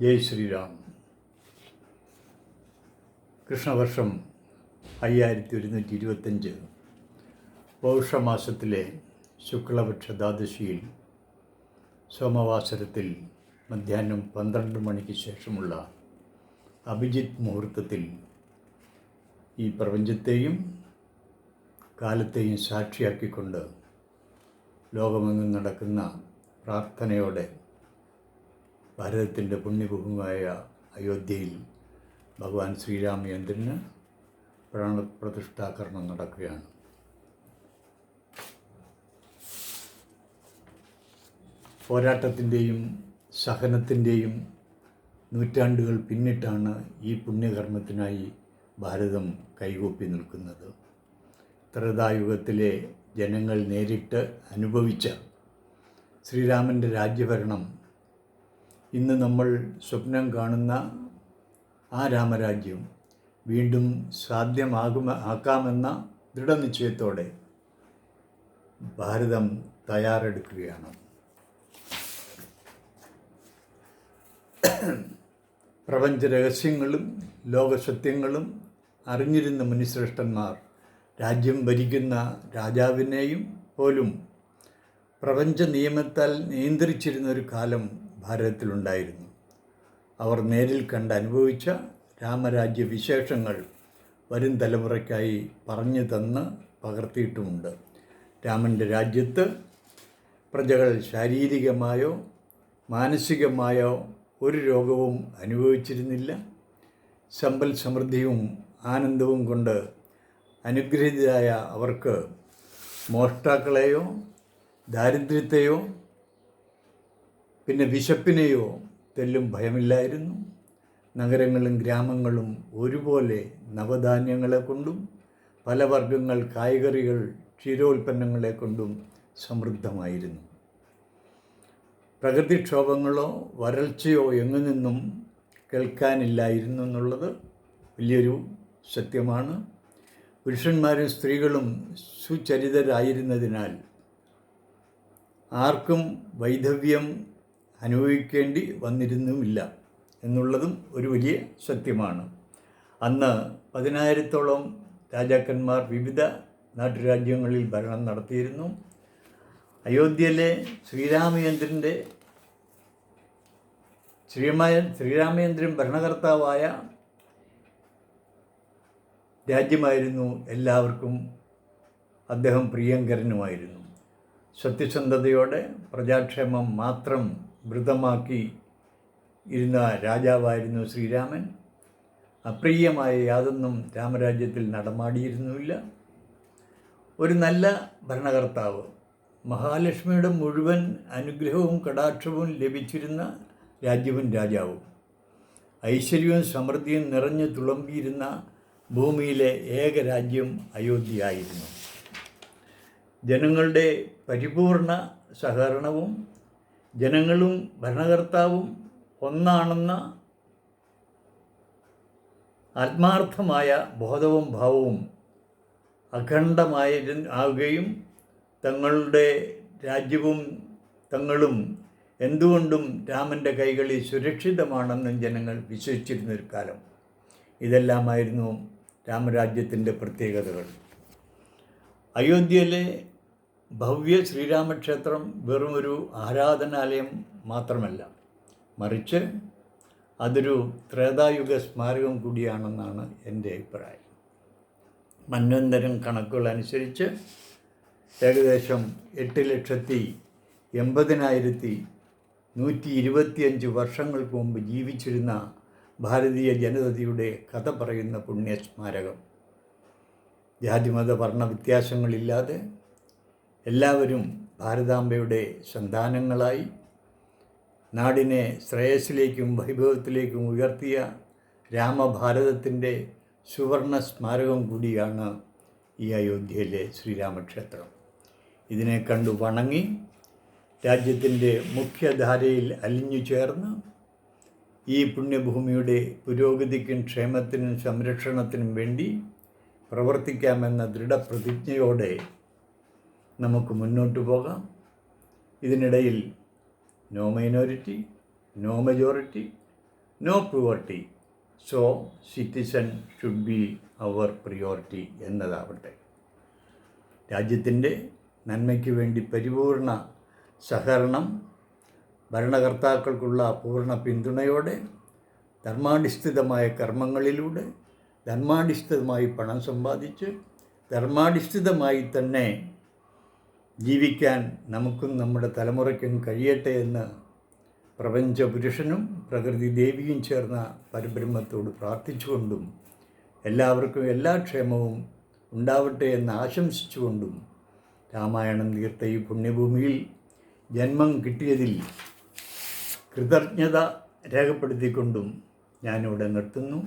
ജയ് ശ്രീരാം. കൃഷ്ണവർഷം അയ്യായിരത്തി ഒരുന്നൂറ്റി ഇരുപത്തഞ്ച് പൗഷമാസത്തിലെ ശുക്ലപക്ഷ ദ്വാദശിയിൽ സോമവാസരത്തിൽ മധ്യാഹ്നം പന്ത്രണ്ട് മണിക്ക് ശേഷമുള്ള അഭിജിത്ത് മുഹൂർത്തത്തിൽ ഈ പ്രപഞ്ചത്തെയും കാലത്തെയും സാക്ഷിയാക്കിക്കൊണ്ട് ലോകമെങ്ങും നടക്കുന്ന പ്രാർത്ഥനയോടെ ഭാരതത്തിന്റെ പുണ്യഭൂമിയായ അയോധ്യയിൽ ഭഗവാൻ ശ്രീരാമചന്ദ്രന് പ്രാണപ്രതിഷ്ഠാകരണം നടക്കുകയാണ്. പോരാട്ടത്തിന്റെയും സഹനത്തിന്റെയും നൂറ്റാണ്ടുകൾ പിന്നിട്ടാണ് ഈ പുണ്യകർമ്മത്തിനായി ഭാരതം കൈകൂപ്പി നിൽക്കുന്നത്. ത്രതായുഗത്തിലെ ജനങ്ങൾ നേരിട്ട് അനുഭവിച്ച ശ്രീരാമന്റെ രാജ്യഭരണം ഇന്ന് നമ്മൾ സ്വപ്നം കാണുന്ന ആ രാമരാജ്യം വീണ്ടും സാധ്യമാകുമ ആക്കാമെന്ന ദൃഢനിശ്ചയത്തോടെ ഭാരതം തയ്യാറെടുക്കുകയാണ്. പ്രപഞ്ച രഹസ്യങ്ങളും ലോകസത്യങ്ങളും അറിഞ്ഞിരുന്ന മുനിശ്രേഷ്ഠന്മാർ രാജ്യം ഭരിക്കുന്ന രാജാവിനെയും പോലും പ്രപഞ്ച നിയമത്താൽ നിയന്ത്രിച്ചിരുന്ന ഒരു കാലം ഭാരതത്തിലുണ്ടായിരുന്നു. അവർ നേരിൽ കണ്ട് അനുഭവിച്ച രാമരാജ്യ വിശേഷങ്ങൾ വരും തലമുറയ്ക്കായി പറഞ്ഞു തന്ന് പകർത്തിയിട്ടുമുണ്ട്. രാമന്റെ രാജ്യത്ത് പ്രജകൾ ശാരീരികമായോ മാനസികമായോ ഒരു രോഗവും അനുഭവിച്ചിരുന്നില്ല. സമ്പൽ സമൃദ്ധിയും ആനന്ദവും കൊണ്ട് അനുഗ്രഹീതരായ അവർക്ക് മോഷ്ടാക്കളെയോ ദാരിദ്ര്യത്തെയോ പിന്നെ വിശപ്പിനെയോ തെല്ലും ഭയമില്ലായിരുന്നു. നഗരങ്ങളും ഗ്രാമങ്ങളും ഒരുപോലെ നവധാന്യങ്ങളെ കൊണ്ടും പല വർഗങ്ങൾ കായ്കറികൾ ക്ഷീരോൽപ്പന്നങ്ങളെ കൊണ്ടും സമൃദ്ധമായിരുന്നു. പ്രകൃതിക്ഷോഭങ്ങളോ വരൾച്ചയോ എങ്ങു നിന്നും കേൾക്കാനില്ലായിരുന്നു എന്നുള്ളത് വലിയൊരു സത്യമാണ്. പുരുഷന്മാരും സ്ത്രീകളും സുചരിതരായിരുന്നതിനാൽ ആർക്കും വൈധവ്യം അനുഭവിക്കേണ്ടി വന്നിരുന്നുമില്ല എന്നുള്ളതും ഒരു വലിയ സത്യമാണ്. അന്ന് പതിനായിരത്തോളം രാജാക്കന്മാർ വിവിധ നാട്ടുരാജ്യങ്ങളിൽ ഭരണം നടത്തിയിരുന്നു. അയോധ്യയിലെ ശ്രീരാമചന്ദ്രന്റെ ശ്രീമായ ശ്രീരാമചന്ദ്രൻ ഭരണകർത്താവായ രാജ്യമായിരുന്നു എല്ലാവർക്കും അദ്ദേഹം പ്രിയങ്കരനുമായിരുന്നു. സത്യസന്ധതയോടെ പ്രജാക്ഷേമം മാത്രം വൃതമാക്കി ഇരുന്ന രാജാവായിരുന്നു ശ്രീരാമൻ. അപ്രിയമായ യാതൊന്നും രാമരാജ്യത്തിൽ നടമാടിയിരുന്നുമില്ല. ഒരു നല്ല ഭരണകർത്താവ് മഹാലക്ഷ്മിയുടെ മുഴുവൻ അനുഗ്രഹവും കടാക്ഷവും ലഭിച്ചിരുന്ന രാജ്യവും രാജാവും. ഐശ്വര്യവും സമൃദ്ധിയും നിറഞ്ഞു തുളമ്പിയിരുന്ന ഭൂമിയിലെ ഏക രാജ്യം അയോധ്യയായിരുന്നു. ജനങ്ങളുടെ പരിപൂർണ സഹകരണവും ജനങ്ങളും ഭരണകർത്താവും ഒന്നാണെന്ന ആത്മാർത്ഥമായ ബോധവും ഭാവവും അഖണ്ഡമായി ആവുകയും തങ്ങളുടെ രാജ്യവും തങ്ങളും എന്തുകൊണ്ടും രാമന്റെ കൈകളിൽ സുരക്ഷിതമാണെന്നും ജനങ്ങൾ വിശ്വസിച്ചിരുന്നൊരു കാലം. ഇതെല്ലാമായിരുന്നു രാമരാജ്യത്തിന്റെ പ്രത്യേകതകൾ. അയോധ്യയിലെ ഭവ്യ ശ്രീരാമക്ഷേത്രം വെറും ഒരു ആരാധനാലയം മാത്രമല്ല. മറിച്ച് അതൊരു ത്രേതായുഗ സ്മാരകം കൂടിയാണെന്നാണ് എന്റെ അഭിപ്രായം. മന്വന്തരം കണക്കുകൾ അനുസരിച്ച് ഏകദേശം എട്ട് ലക്ഷത്തി എൺപതിനായിരത്തി നൂറ്റി ഇരുപത്തിയഞ്ച് വർഷങ്ങൾക്ക് മുമ്പ് ജീവിച്ചിരുന്ന ഭാരതീയ ജനതയുടെ കഥ പറയുന്ന പുണ്യസ്മാരകം. ജാതിമത വർണ വ്യത്യാസങ്ങളില്ലാതെ എല്ലാവരും ഭാരതാംബയുടെ സന്താനങ്ങളായി നാടിനെ ശ്രേയസ്സിലേക്കും വൈഭവത്തിലേക്കും ഉയർത്തിയ രാമഭാരതത്തിന്റെ സുവർണ സ്മാരകം കൂടിയാണ് ഈ അയോധ്യയിലെ ശ്രീരാമക്ഷേത്രം. ഇതിനെ കണ്ടു വണങ്ങി രാജ്യത്തിന്റെ മുഖ്യധാരയിൽ അലിഞ്ഞു ചേർന്ന് ഈ പുണ്യഭൂമിയുടെ പുരോഗതിക്കും ക്ഷേമത്തിനും സംരക്ഷണത്തിനും വേണ്ടി പ്രവർത്തിക്കാമെന്ന ദൃഢപ്രതിജ്ഞയോടെ നമുക്ക് മുന്നോട്ട് പോകാം. ഇതിനിടയിൽ no minority no majority no priority so citizen should be our priority എന്നതാവട്ടെ. രാജ്യത്തിന്റെ നന്മയ്ക്ക് വേണ്ടി പരിപൂർണ സഹകരണം ഭരണകർത്താക്കൾക്കുള്ള പൂർണ പിന്തുണയോടെ ധർമാടിസ്ഥിതമായ കർമ്മങ്ങളിലൂടെ ധർമാടിസ്ഥിതമായി പണം സമ്പാദിച്ച് ധർമാടിസ്ഥിതമായി തന്നെ ജീവിക്കാൻ നമുക്കും നമ്മുടെ തലമുറയ്ക്കും കഴിയട്ടെ എന്ന് പ്രപഞ്ച പുരുഷനും പ്രകൃതി ദേവിയും ചേർന്ന പരബ്രഹ്മത്തോട് പ്രാർത്ഥിച്ചുകൊണ്ടും എല്ലാവർക്കും എല്ലാ ക്ഷേമവും ഉണ്ടാവട്ടെ എന്ന് ആശംസിച്ചുകൊണ്ടും രാമായണം തീർത്ത ഈ പുണ്യഭൂമിയിൽ ജന്മം കിട്ടിയതിൽ കൃതജ്ഞത രേഖപ്പെടുത്തിക്കൊണ്ടും ഞാനിവിടെ നിർത്തുന്നു.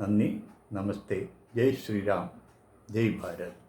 നന്ദി. നമസ്തേ. ജയ് ശ്രീരാം. ജയ് ഭാരത്.